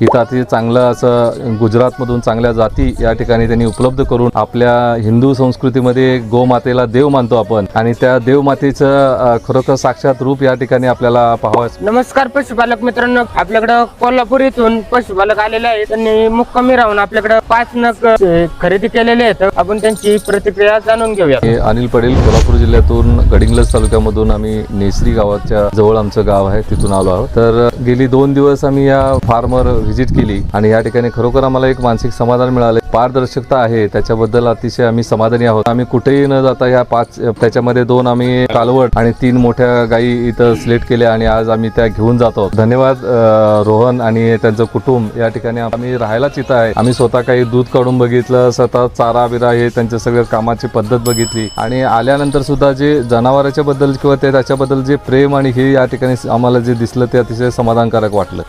इथं अतिशय चांगलं असं गुजरातमधून चांगल्या जाती या ठिकाणी त्यांनी उपलब्ध करून आपल्या हिंदू संस्कृतीमध्ये गोमातेला देव मानतो आपण. आणि त्या देवमातेचं खरोखर साक्षात रूप या ठिकाणी आपल्याला पाहावं नमस्कार पशुपालक मित्रांनो. आपल्याकडं कोल्हापूर इथून पशुपालक आलेले आहेत त्यांनी मुक्कामी राहून आपल्याकडं पाच नग खरेदी केलेले आहेत. आपण त्यांची प्रतिक्रिया जाणून घेऊया. अनिल पडेल कोल्हापूर जिल्ह्यातून गडिंग्लज तालुक्यामधून आम्ही नेसरी गावाच्या जवळ आमचं गाव आहे तिथून आलो आहोत. तर गेली दोन दिवस आम्ही या फार्मवर व्हिजिट केली आणि या ठिकाणी खरोखर आम्हाला एक मानसिक समाधान मिळालं. पारदर्शकता आहे त्याच्याबद्दल अतिशय आम्ही समाधानी आहोत. आम्ही कुठेही न जाता ह्या पाच त्याच्यामध्ये दोन आम्ही कालवड आणि तीन मोठ्या गायी इथं सिलेक्ट केल्या आणि आज आम्ही त्या घेऊन जातो. धन्यवाद रोहन आणि त्यांचं कुटुंब. या ठिकाणी आम्ही राहायलाच इथं आहे. आम्ही स्वतः काही दूध काढून बघितलं स्वतः चारा बिरा हे त्यांच्या सगळ्या कामाची पद्धत बघितली. आणि आल्यानंतर सुद्धा जे जनावराच्या बद्दल किंवा ते त्याच्याबद्दल जे प्रेम आणि हे या ठिकाणी आम्हाला जे दिसलं ते अतिशय समाधानकारक वाटलं.